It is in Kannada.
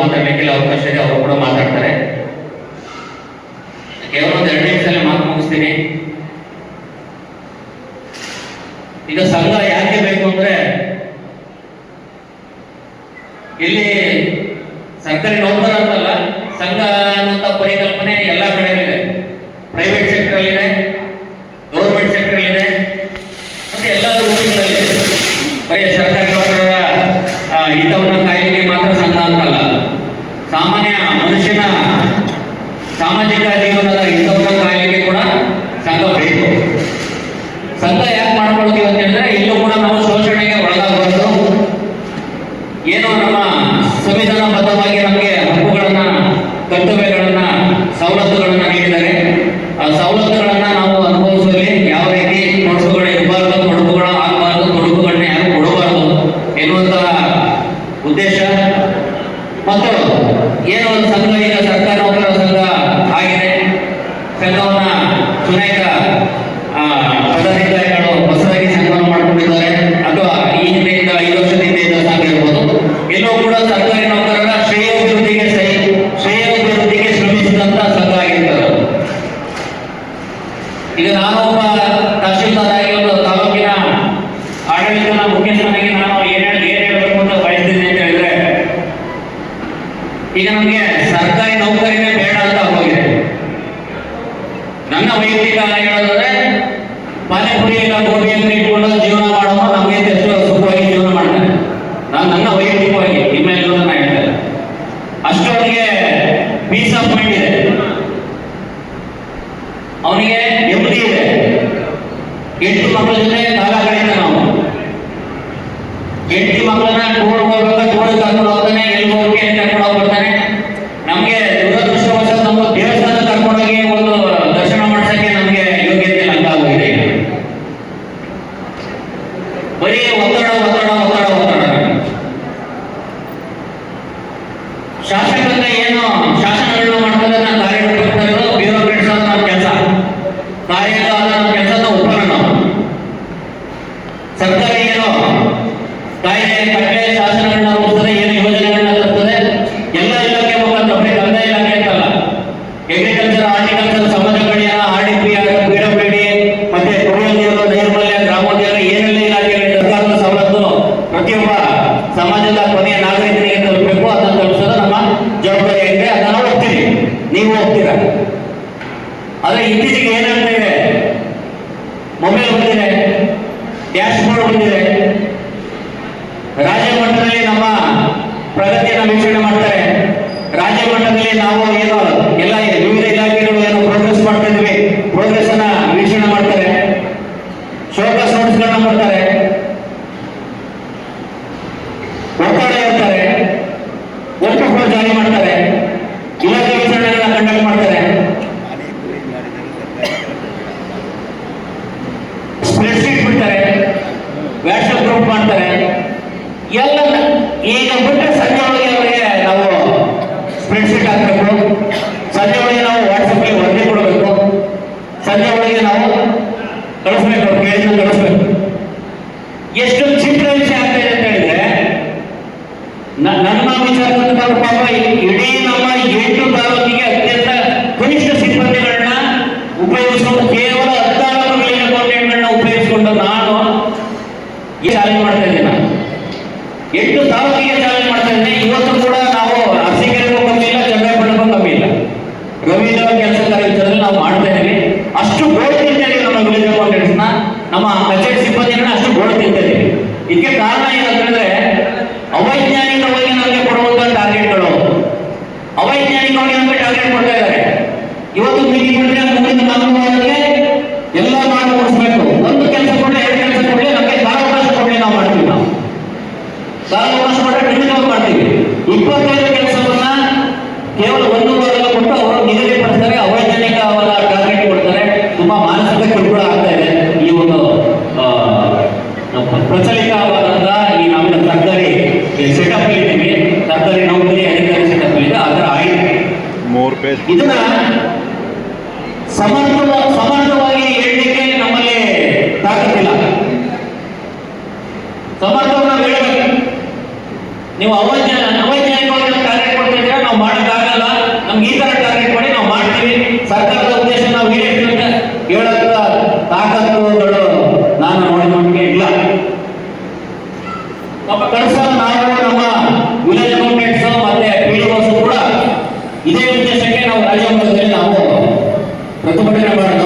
ಮಾತಾಡ್ಲಿಕ್ಕೆ ಅವಕಾಶ ಇದೆ ಅವರು ಕೂಡ ಮಾತಾಡ್ತಾರೆ. ಕೇವಲ ಒಂದು ಎರಡು ನಿಮಿಷದಲ್ಲಿ ಮಾತು ಮುಗಿಸ್ತೀನಿ. ಈಗ ಸಂಘ ಯಾಕೆ ಬೇಕು ಅಂದ್ರೆ, ಇಲ್ಲಿ ಸರ್ಕಾರಿ ನೌಕರ ಅಂತಲ್ಲ, ಸಂಘ ಅನ್ನುವಂಥ ಪರಿಕಲ್ಪನೆ ಎಲ್ಲ ಕಡೆ ಇದೆ ಪ್ರೈವೇಟ್ ಸೆಕ್ಟರ್ ಇದೆ ಗೌರ್ಮೆಂಟ್ ಸೆಕ್ಟರ್ ಅಲ್ಲಿ ಇದೆ, ಮತ್ತೆ ಎಲ್ಲ ರೂಪಗಳಲ್ಲಿ ಬರೀ ಸರ್ಕಾರಿ ನೌಕರರ ಹಿತವನ್ನ ಕಾಯಲಿಕ್ಕೆ ಮಾತ್ರ ಸಂಘ ಅಂತಲ್ಲ. ಸಾಮಾನ್ಯ ಮನುಷ್ಯನ ಸಾಮಾಜಿಕ ಜೀವನದ ಇಂಥ ಕಾಯಿಲೆಗೆ ಕೂಡ ಸಂಘ ಬೇಕು. ಸಂಘ ಯಾಕೆ ಮಾಡ್ಕೊಳ್ತೀವಿ ಅಂತ ಹೇಳಿದ್ರೆ ಇಲ್ಲೂ ಕೂಡ ನಾವು ಶೋಷಣೆಗೆ ಒಳಗಾಗಬಾರ್ದು. ಏನು ನಮ್ಮ ಸಂವಿಧಾನಬದ್ಧವಾಗಿ ನಮಗೆ ಹಕ್ಕುಗಳನ್ನ, ಕರ್ತವ್ಯಗಳನ್ನ, ಸವಲತ್ತುಗಳನ್ನ ನೀಡಿದ್ದಾರೆ. ಆ ಸವಲತ್ತುಗಳನ್ನ ನಾವು ಅನುಭವಿಸುವಲ್ಲಿ ಯಾವ ರೀತಿ ತೊಡಕುಗಳು ಇರಬಾರ್ದು ತೊಡಕುಗಳು ಆಗಬಾರ್ದು ತೊಡಕುಗಳನ್ನ ಯಾರು ಕೊಡಬಾರ್ದು ಎನ್ನುವಂತಹ ಉದ್ದೇಶ. ಮತ್ತು ಏನು ಸಂಘ ಹೊಸದಾಗಿ ಸಂಘವನ್ನು ಮಾಡಿಕೊಂಡಿದ್ದಾರೆ. ಅಥವಾ ಈ ಐದು ವರ್ಷದ ಹಿಂದೆಯಿಂದ ಸಂಘ ಇರ್ಬೋದು ಎಲ್ಲೂ ಕೂಡ ಸರ್ಕಾರಿ ನೌಕರರ ಶ್ರೇಯೋಭಿವೃದ್ಧಿಗೆ ಶ್ರೇಯೋಭಿವೃದ್ಧಿಗೆ ಶ್ರಮಿಸಿದಂತ ಸಂಘ ಆಗಿರ್ತಾರೆ ಈಗ ನಾನು ಒಬ್ಬ ತಹಶೀಲ್ದಾರ್ ಆಗಿ ಒಂದು ತಾಲೂಕಿನ ಆಡಳಿತದ ಮುಖ್ಯಸ್ಥನಾಗಿ ನಾನು ಏನ್ ಹೇಳಿ ಏನ್ ಹೇಳ್ಬೇಕು ಅಂತ ಬಯಸ್ತೀನಿ ಅಂತ ಹೇಳಿದ್ರೆ ಈಗ ನಮಗೆ ಸರ್ಕಾರಿ ನೌಕರಿನೇ ಬೇಡ ಅಂತ ಹೋಗಿದೆ. ನನ್ನ ವೈಯಕ್ತಿಕ ಹೇಳೋದಾದ್ರೆ ಪಾನಿಪುರಿ ಇಲ್ಲ ಗೋಬಿಯನ್ನು ಇಟ್ಕೊಂಡು ಜೀವನ ಮಾಡುವ ನಮಗೆ ಎಷ್ಟು ಸುಖವಾಗಿ ಜೀವನ ಮಾಡ್ತಾರೆ. ನಾನು ನನ್ನ ವೈಯಕ್ತಿಕವಾಗಿ ನಿಮ್ಮ ಎಲ್ಲರೂ ನಾನು ಅಷ್ಟು ಪೀಸ್ ಆಫ್ ಮೈಂಡ್ ಇದೆ. ಅವನಿಗೆ ನೆಮ್ಮದಿ ಇದೆ. ಎಂಟು ಮಕ್ಕಳ ಜೊತೆ ಕಾಲ ಕಳೀತಾನೆ ನಾವು. ಎಂಟು ಮಕ್ಕಳನ್ನ ಹೋಗ್ಬೇಕು ಟೂರ್ ಕರ್ಕೊಂಡು ಹೋಗ್ತಾನೆ ಎಲ್ಲಿ ಹೋಗಿ ಅಂತ ಕರ್ಕೊಂಡು ಹೋಗ್ಬಿಡ್ತಾನೆ ನಮಗೆ ದುರದೃಷ್ಟವಶಾತ್ ನಮ್ಮ ದೇವಸ್ಥಾನ ಕರ್ಕೊಂಡೋಗಿ ಒಂದು ದರ್ಶನ ಮಾಡ್ಸಕ್ಕೆ ನಮಗೆ ಯೋಗ್ಯತೆ ಇಲ್ಲ ಅಂತ ಆಗೋಗಿದೆ ಈಗ. ಬರೀ ಒತ್ತಡ ಆದ್ರೆ ಇತ್ತೀಚೆಗೆ ಏನಾಗ್ತಾ ಇದೆ? ಮೊಬೈಲ್ ಬಂದಿದೆ ಡ್ಯಾಶ್ ಬೋರ್ಡ್ ಬಂದಿದೆ. ರಾಜ್ಯ ಮಟ್ಟದಲ್ಲಿ ನಮ್ಮ ಪ್ರಗತಿಯನ್ನು ವೀಕ್ಷಣೆ ಮಾಡ್ತಾರೆ. ರಾಜ್ಯ ಮಟ್ಟದಲ್ಲಿ ನಾವು ಏನು, ಎಲ್ಲ ವಿವಿಧ ಇಲಾಖೆಗಳು ಬಿಟ್ಟರೆ ಸಂಜೆ ಅವರಿಗೆ ನಾವು ಹಾಕಬೇಕು ಸಂಜೆ ಕೊಡಬೇಕು. ಸಂಜೆ ಒಳಗೆ ನಾವು ಕಳಿಸ್ಬೇಕು ಕಳಿಸ್ಬೇಕು. ಎಷ್ಟು ಆಗ್ತಾ ಇದೆ ನಮ್ಮ ಎಂಟು ತಾಲೂಕಿಗೆ ಅತ್ಯಂತ ಕನಿಷ್ಠ ಕೇವಲ ನಾನು ಈ ಮಾಡ್ತಾ ಇದ್ದೀನಿ. ನಾನು ಎಂಟು ತಾಲೂಕಿಗೆ ಚಾಲೆಂಜ್ ಮಾಡ್ತಾ ಇದ್ದೀನಿ ಇವತ್ತು ಕೂಡ ನಾವು ಅರಸೀಕೆರೆಗೂ ಕಮ್ಮಿ ಇಲ್ಲ ಚಂದ್ರಪಟ್ಟಣಕ್ಕೂ ಕಮ್ಮಿ ಇಲ್ಲ ರವೀಂದ್ರ ಕೆಲಸ ಕಾರ್ಯದಲ್ಲಿ ನಾವು ಮಾಡ್ತಾ ಇದ್ದೀವಿ ಅಷ್ಟು ಗೋಳು ತಿಂತಾ ಇದೀವಿ ನಮ್ಮ ವಿಲೇಜ್ ಅಕೌಂಟೆಂಟ್ಸ್ನ ನಮ್ಮ ಕಚೇರಿ ಸಿಬ್ಬಂದಿಗಳನ್ನ ಅಷ್ಟು ಗೋಳು ತಿಂತಾ ಇದೀವಿ ಇದಕ್ಕೆ ಕಾರಣ ಏನಂತಂದ್ರೆ ಅವೈಜ್ಞಾನಿಕವಾಗಿ ನಮಗೆ ಕೊಡುವಂತ ಟಾರ್ಗೆಟ್ಗಳು ಅವೈಜ್ಞಾನಿಕವಾಗಿ ನಮಗೆ ಟಾರ್ಗೆಟ್ ಕೊಡ್ತಾ ಇದ್ದಾರೆ. ಇವತ್ತು ಮೀಟಿಂಗ್ ಬಂದ್ರೆ ಮುಂದಿನ ವಾರಕ್ಕೆ ಎಲ್ಲ ಮಾಡಿ ಮುಗಿಸ್ಬೇಕು. ಒಂದು ಕೆಲಸ ಕೊಡಲಿ, ಎರಡು ಕೆಲಸ ಕೊಡಲಿ, ನಮಗೆ ಕಾಲಾವಕಾಶ ಕೊಡಲಿ ನಾವು ಮಾಡ್ತೀವಿ ನಾವು. ಕಾಲಾವಕಾಶ ಕೊಟ್ಟರೆ ಖಂಡಿತವಾಗಿ ಮಾಡ್ತೀವಿ. ಇಪ್ಪತ್ತೈದು ಕೆಲಸವನ್ನ ಕೇವಲ ಇದನ್ನ ಸಮರ್ಥ ಸಮರ್ಥವಾಗಿ ಹೇಳಲಿಕ್ಕೆ ನಮ್ಮಲ್ಲಿ ತಾಕತ್ತಿಲ್ಲ. ಸಮರ್ಥವನ್ನು ಹೇಳಬೇಕು. ನೀವು ಅವಜ್ಞ ಅವೈಜ್ಞಾನಿಕವಾಗಿ ಟಾರ್ಗೆಟ್ ಕೊಡ್ತಾ ನಾವು ಮಾಡೋಕ್ಕಾಗಲ್ಲ. ನಮ್ಗೆ ಈ ತರ ಟಾರ್ಗೆಟ್ ಮಾಡಿ ನಾವು ಮಾಡ್ತೀವಿ. ಸರ್ಕಾರದ ಉದ್ದೇಶ ನಾವು ಹೇಳಿರ್ತೀವಿ ಹೇಳಕ್ಕ ತಾಕತ್ತುಗಳು ನಾನು ನೋಡಿದ ಇಲ್ಲ. ನಮ್ಮ ಕನಸನ್ನು ನಾವು ನಮ್ಮ ¿Cuánto me?